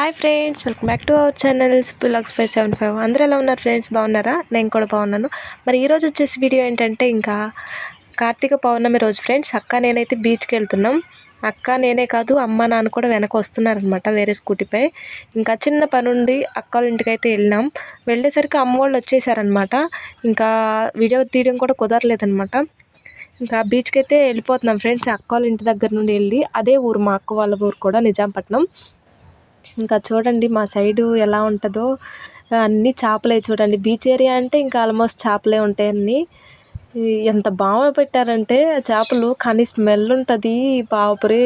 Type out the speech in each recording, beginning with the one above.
Hi friends welcome back to our channel blogs five seven five అందరూ ఎలా ఉన్నారు friends బాగున్నారా? నేను కూడా బాగున్నాను. మరి ఈరోజు వచ్చేసి వీడియో ఏంటంటే ఇంకా కార్తీక పౌర్ణమి రోజు ఫ్రెండ్స్ అక్క నేనైతే బీచ్కి వెళ్తున్నాం. అక్క నేనే కాదు అమ్మ నాన్న కూడా వెనక వస్తున్నారనమాట వేరే స్కూటీపై ఇంకా చిన్న పని ఉండి అక్క వాళ్ళ ఇంటికి అయితే వెళ్ళినాం. వెళ్ళేసరికి అమ్మ వాళ్ళు వచ్చేసారనమాట ఇంకా వీడియో తీయడం కూడా కుదరలేదనమాట ఇంకా బీచ్కి అయితే వెళ్ళిపోతున్నాం ఫ్రెండ్స్ అక్క వాళ్ళ ఇంటి దగ్గర నుండి వెళ్ళి అదే ఊరు మా అక్క వాళ్ళ ఊరు కూడా నిజాంపట్నం. ఇంకా చూడండి మా సైడు ఎలా ఉంటుందో. అన్నీ చేపలే చూడండి. బీచ్ ఏరియా అంటే ఇంకా ఆల్మోస్ట్ చేపలే ఉంటాయి అన్నీ. ఎంత బాగా పెట్టారంటే చేపలు కానీ స్మెల్ ఉంటుంది. బాపురే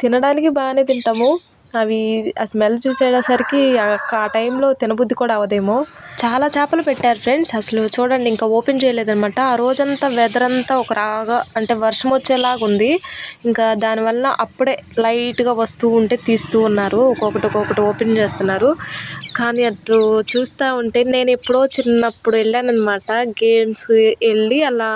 తినడానికి బాగానే తింటాము. అవి ఆ స్మెల్ చూసేసరికి ఆ టైంలో తినబుద్ధి కూడా అవదేమో చాలా చేపలు పెట్టారు ఫ్రెండ్స్. అసలు చూడండి ఇంకా ఓపెన్ చేయలేదనమాట ఆ రోజంతా వెదర్ అంతా ఒక రాగా అంటే వర్షం వచ్చేలాగా ఉంది. ఇంకా దానివల్ల అప్పుడే లైట్గా వస్తూ ఉంటే తీస్తూ ఉన్నారు. ఒక్కొక్కటి ఒక్కొక్కటి ఓపెన్ చేస్తున్నారు. కానీ అటు చూస్తూ ఉంటే నేను ఎప్పుడో చిన్నప్పుడు వెళ్ళానమాట గేమ్స్ వెళ్ళి అలా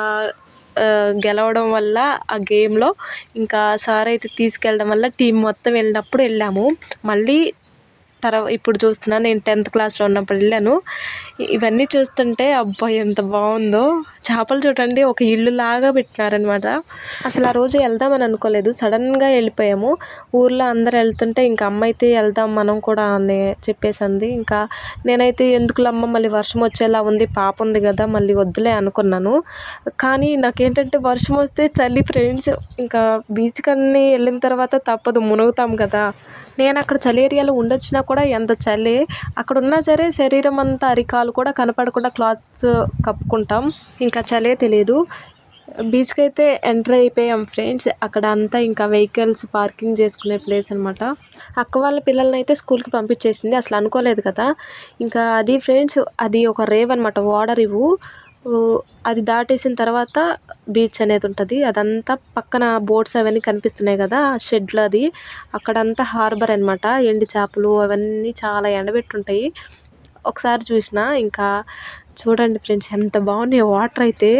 గెలవడం వల్ల ఆ గేమ్లో ఇంకా సార్ అయితే తీసుకెళ్ళడం వల్ల టీం మొత్తం వెళ్ళినప్పుడు వెళ్ళాము. మళ్ళీ తర్వాత ఇప్పుడు చూస్తున్నా నేను టెన్త్ క్లాస్లో ఉన్నప్పుడు వెళ్ళాను. ఇవన్నీ చూస్తుంటే అబ్బా ఎంత బాగుందో. చేపలు చూడండి ఒక ఇల్లు లాగా పెట్టినారనమాట అసలు ఆ రోజు వెళ్దామని అనుకోలేదు. సడన్గా వెళ్ళిపోయాము. ఊర్లో అందరు వెళ్తుంటే ఇంకా అమ్మ అయితే వెళ్దాం మనం కూడా అని చెప్పేసింది. ఇంకా నేనైతే ఎందుకులమ్మ మళ్ళీ వర్షం వచ్చేలా ఉంది పాప ఉంది కదా మళ్ళీ వద్దులే అనుకున్నాను. కానీ నాకేంటంటే వర్షం వస్తే చలి ఫ్రెండ్స్ ఇంకా బీచ్ కన్నీ వెళ్ళిన తర్వాత తప్పదు మునుగుతాం కదా. నేను అక్కడ చలి ఏరియాలో ఉండొచ్చినా కూడా ఎంత చలి అక్కడ ఉన్నా సరే శరీరం అంతా అరికాలు కూడా కనపడకుండా క్లాత్స్ కప్పుకుంటాం. ఇంకా చలే తెలియదు బీచ్కి అయితే ఎంటర్ అయిపోయాం ఫ్రెండ్స్. అక్కడ అంతా ఇంకా వెహికల్స్ పార్కింగ్ చేసుకునే ప్లేస్ అనమాట అక్క వాళ్ళ పిల్లల్ని అయితే స్కూల్కి పంపించేసింది. అసలు అనుకోలేదు కదా. ఇంకా అది ఫ్రెండ్స్ అది ఒక రేవ్ అనమాట వాటర్ ఇవ్వు అది దాటేసిన తర్వాత బీచ్ అనేది ఉంటుంది. అదంతా పక్కన బోట్స్ అవన్నీ కనిపిస్తున్నాయి కదా షెడ్లు అది అక్కడంతా హార్బర్ అనమాట ఎండి చేపలు అవన్నీ చాలా ఎండబెట్టుంటాయి. ఒకసారి చూసిన ఇంకా చూడండి ఫ్రెండ్స్ ఎంత బాగున్నాయి వాటర్ అయితే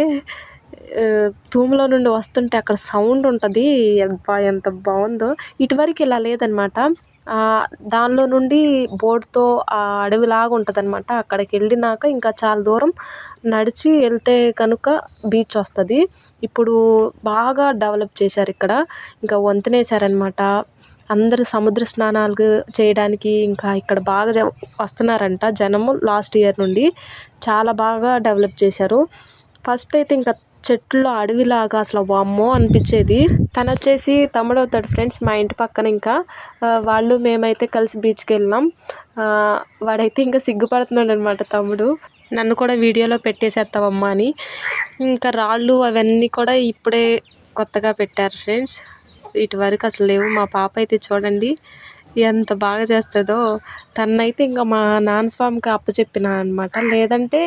తూములో నుండి వస్తుంటే అక్కడ సౌండ్ ఉంటుంది. అబ్బా ఎంత బాగుందో. ఇటువరకు ఇలా లేదనమాట దానిలో నుండి బోట్తో ఆ అడవిలాగా ఉంటుందనమాట అక్కడికి వెళ్ళినాక ఇంకా చాలా దూరం నడిచి వెళ్తే కనుక బీచ్ వస్తుంది. ఇప్పుడు బాగా డెవలప్ చేశారు ఇక్కడ. ఇంకా వంతెనేసారనమాట అందరూ సముద్ర స్నానాలు చేయడానికి ఇంకా ఇక్కడ బాగా జ- వస్తున్నారంట జనము లాస్ట్ ఇయర్ నుండి. చాలా బాగా డెవలప్ చేశారు. ఫస్ట్ అయితే ఇంకా చెట్లు అడవిలాగా అసలు వామ్మో అనిపించేది. తను వచ్చేసి తమ్ముడు అవుతాడు ఫ్రెండ్స్ మా ఇంటి పక్కన ఇంకా. వాళ్ళు మేమైతే కలిసి బీచ్కి వెళ్ళినాం. వాడైతే ఇంకా సిగ్గుపడుతున్నాడు అనమాట తమ్ముడు. నన్ను కూడా వీడియోలో పెట్టేసేస్తావమ్మా అని. ఇంకా రాళ్ళు అవన్నీ కూడా ఇప్పుడే కొత్తగా పెట్టారు ఫ్రెండ్స్. ఇటు వరకు అసలు లేవు. మా పాప అయితే చూడండి. ఎంత బాగా చేస్తుందో. తన్నైతే ఇంకా మా నాన్న స్వామికి అప్పచెప్పిన అనమాట లేదంటే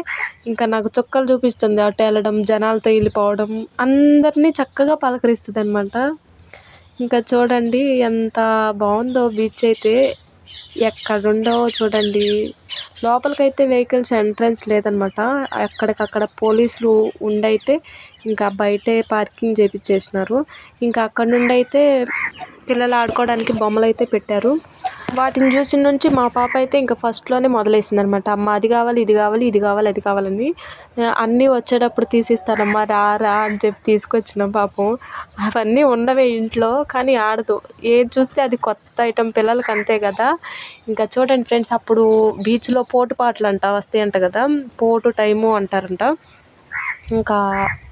ఇంకా నాకు చుక్కలు చూపిస్తుంది అటు వెళ్ళడం జనాలతో వెళ్ళిపోవడం అందరినీ చక్కగా పలకరిస్తుంది అనమాట ఇంకా చూడండి ఎంత బాగుందో బీచ్ అయితే. ఎక్కడుండో చూడండి. లోపలికైతే వెహికల్స్ ఎంట్రన్స్ లేదనమాట ఎక్కడికక్కడ పోలీసులు ఉండైతే ఇంకా బయటే పార్కింగ్ చేపించేసినారు ఇంకా అక్కడ నుండి అయితే పిల్లలు ఆడుకోవడానికి బొమ్మలు అయితే పెట్టారు. వాటిని చూసిన నుంచి మా పాప అయితే ఇంకా ఫస్ట్లోనే మొదలేసింది అనమాట అమ్మ అది కావాలి ఇది కావాలి ఇది కావాలి అది కావాలని అన్నీ వచ్చేటప్పుడు తీసిస్తానమ్మా రా రా అని చెప్పి తీసుకొచ్చిన పాపం. అవన్నీ ఉండవే ఇంట్లో కానీ ఆడదు. ఏది చూస్తే అది కొత్త ఐటెం పిల్లలకి అంతే కదా. ఇంకా చూడండి ఫ్రెండ్స్ అప్పుడు బీచ్లో పోటు పాటలు అంట వస్తాయంట కదా. పోటు టైము అంటారంట. ఇంకా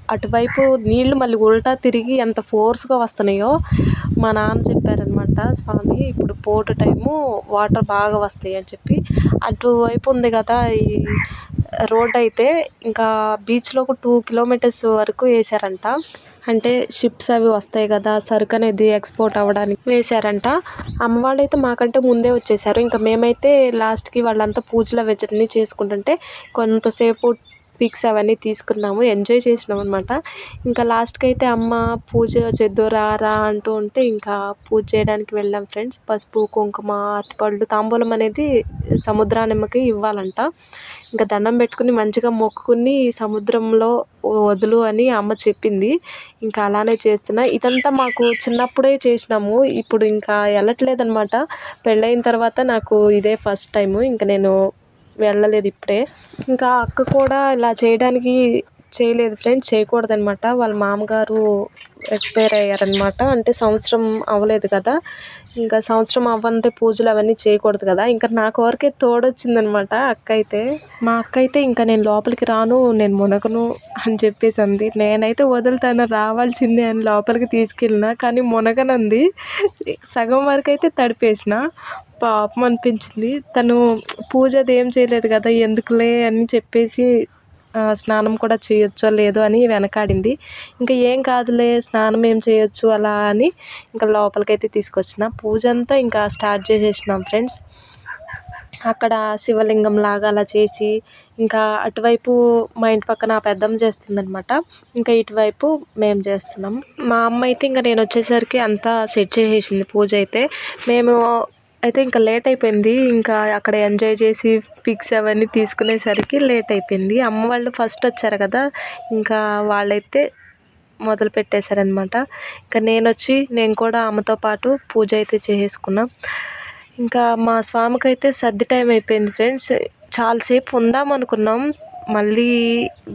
అటువైపు నీళ్ళు మళ్ళీ ఉల్టా తిరిగి ఎంత ఫోర్స్గా వస్తున్నాయో మా నాన్న చెప్పారనమాట స్వామి ఇప్పుడు పోటు టైము వాటర్ బాగా వస్తాయి అని చెప్పి. అటువైపు ఉంది కదా ఈ రోడ్ అయితే ఇంకా బీచ్లో ఒక టూ కిలోమీటర్స్ వరకు వేశారంట. అంటే షిప్స్ అవి వస్తాయి కదా సరుకు అనేది ఎక్స్పోర్ట్ అవ్వడానికి వేశారంట. అమ్మవాళ్ళు అయితే మాకంటే ముందే వచ్చేసారు. ఇంకా మేమైతే లాస్ట్కి వాళ్ళంతా పూజలు అవన్నీ చేసుకుంటుంటే కొంతసేపు పిక్స్ అవన్నీ తీసుకున్నాము. ఎంజాయ్ చేసినాం అనమాట ఇంకా లాస్ట్కి అయితే అమ్మ పూజ చేద్దు రా అంటూ ఉంటే ఇంకా పూజ చేయడానికి వెళ్ళాం ఫ్రెండ్స్. పసుపు కుంకుమ అరటిపళ్ళు తాంబూలం అనేది సముద్రానిమ్మకి ఇవ్వాలంట. ఇంకా దండం పెట్టుకుని మంచిగా మొక్కుకుని సముద్రంలో వదులు అని అమ్మ చెప్పింది. ఇంకా అలానే చేస్తున్నా. ఇదంతా మాకు చిన్నప్పుడే చేసినాము. ఇప్పుడు ఇంకా వెళ్ళట్లేదు అనమాట పెళ్ళైన తర్వాత నాకు ఇదే ఫస్ట్ టైము. ఇంకా నేను వెళ్ళలేదు ఇప్పుడే. ఇంకా అక్క కూడా ఇలా చేయడానికి చేయలేదు ఫ్రెండ్స్ చేయకూడదనమాట వాళ్ళ మామగారు ఎక్స్పైర్ అయ్యారనమాట అంటే సంవత్సరం అవ్వలేదు కదా. ఇంకా సంవత్సరం అవ్వంటే పూజలు అవన్నీ చేయకూడదు కదా. ఇంకా నాకు వరకే తోడొచ్చిందనమాట అక్క అయితే. మా అక్క అయితే ఇంకా నేను లోపలికి రాను నేను మునగను అని చెప్పేసి అంది. నేనైతే వదులుతాను రావాల్సిందే అని లోపలికి తీసుకెళ్ళిన కానీ మునగనంది. సగం వరకు అయితే తడిపేసిన. పాపం అనిపించింది. తను పూజ అది ఏం చేయలేదు కదా ఎందుకులే అని చెప్పేసి స్నానం కూడా చేయొచ్చో లేదో అని వెనకాడింది. ఇంకా ఏం కాదులే స్నానం ఏం చేయొచ్చు అలా అని ఇంకా లోపలికైతే తీసుకొచ్చిన. పూజ అంతా ఇంకా స్టార్ట్ చేసేసినాం ఫ్రెండ్స్. అక్కడ శివలింగం లాగా అలా చేసి ఇంకా అటువైపు మా ఇంటి పక్కన పెద్దమ్మ చేస్తుందనమాట ఇంకా ఇటువైపు మేము చేస్తున్నాం. మా అమ్మ అయితే ఇంకా నేను వచ్చేసరికి అంతా సెట్ చేసేసింది పూజ అయితే. మేము అయితే ఇంకా లేట్ అయిపోయింది. ఇంకా అక్కడ ఎంజాయ్ చేసి పిక్స్ అవన్నీ తీసుకునేసరికి లేట్ అయిపోయింది. అమ్మ వాళ్ళు ఫస్ట్ వచ్చారు కదా ఇంకా వాళ్ళైతే మొదలు పెట్టేశారనమాట ఇంకా నేను వచ్చి నేను కూడా అమ్మతో పాటు పూజ అయితే చేసేసుకున్నాం ఇంకా మా స్వామికి అయితే సర్ది టైం అయిపోయింది ఫ్రెండ్స్. చాలాసేపు ఉందాం అనుకున్నాం మళ్ళీ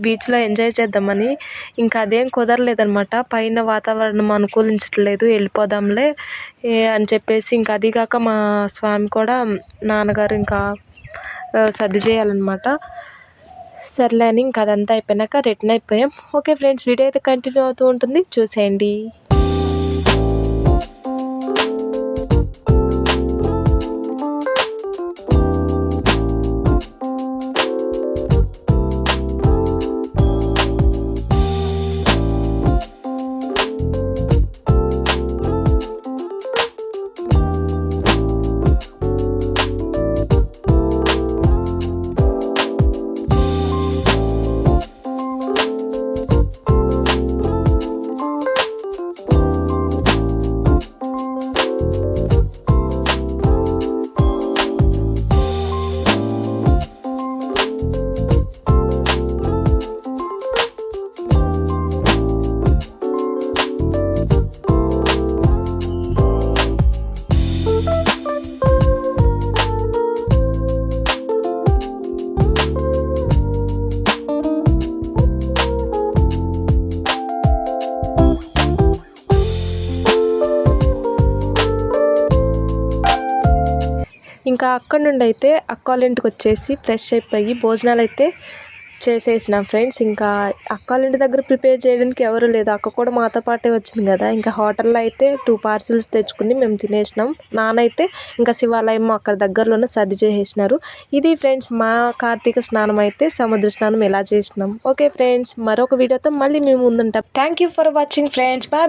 బీచ్లో ఎంజాయ్ చేద్దామని. ఇంకా అదేం కుదరలేదనమాట పైన వాతావరణం అనుకూలించట్లేదు. వెళ్ళిపోదాంలే అని చెప్పేసి ఇంకా అది కాక మా స్వామి కూడా నాన్నగారు ఇంకా సర్ది చేయాలన్నమాట. సర్లే అని ఇంకా అదంతా అయిపోయినాక రిటర్న్ అయిపోయాం. ఓకే ఫ్రెండ్స్ వీడియో అయితే కంటిన్యూ అవుతూ ఉంటుంది. చూసేయండి. ఇంకా అక్కడ నుండి అయితే అక్క వాళ్ళ ఇంటికి వచ్చేసి ఫ్రెష్ అయిపోయి భోజనాలు అయితే చేసేసినాం ఫ్రెండ్స్ ఇంకా అక్క వాళ్ళ ఇంటి దగ్గర ప్రిపేర్ చేయడానికి ఎవరు లేదు అక్క కూడా మాతో పాటే వచ్చింది కదా. ఇంకా హోటల్లో అయితే టూ పార్సిల్స్ తెచ్చుకుని మేము తినేసినాం. నానైతే ఇంకా శివాలయం అక్కడ దగ్గరలోనే సర్ది చేసేసినారు. ఇది ఫ్రెండ్స్ మా కార్తీక స్నానం అయితే సముద్ర స్నానం ఎలా చేసినాం. ఓకే ఫ్రెండ్స్ మరొక వీడియోతో మళ్ళీ మేము ముందుంటాం. Thank you for watching friends bye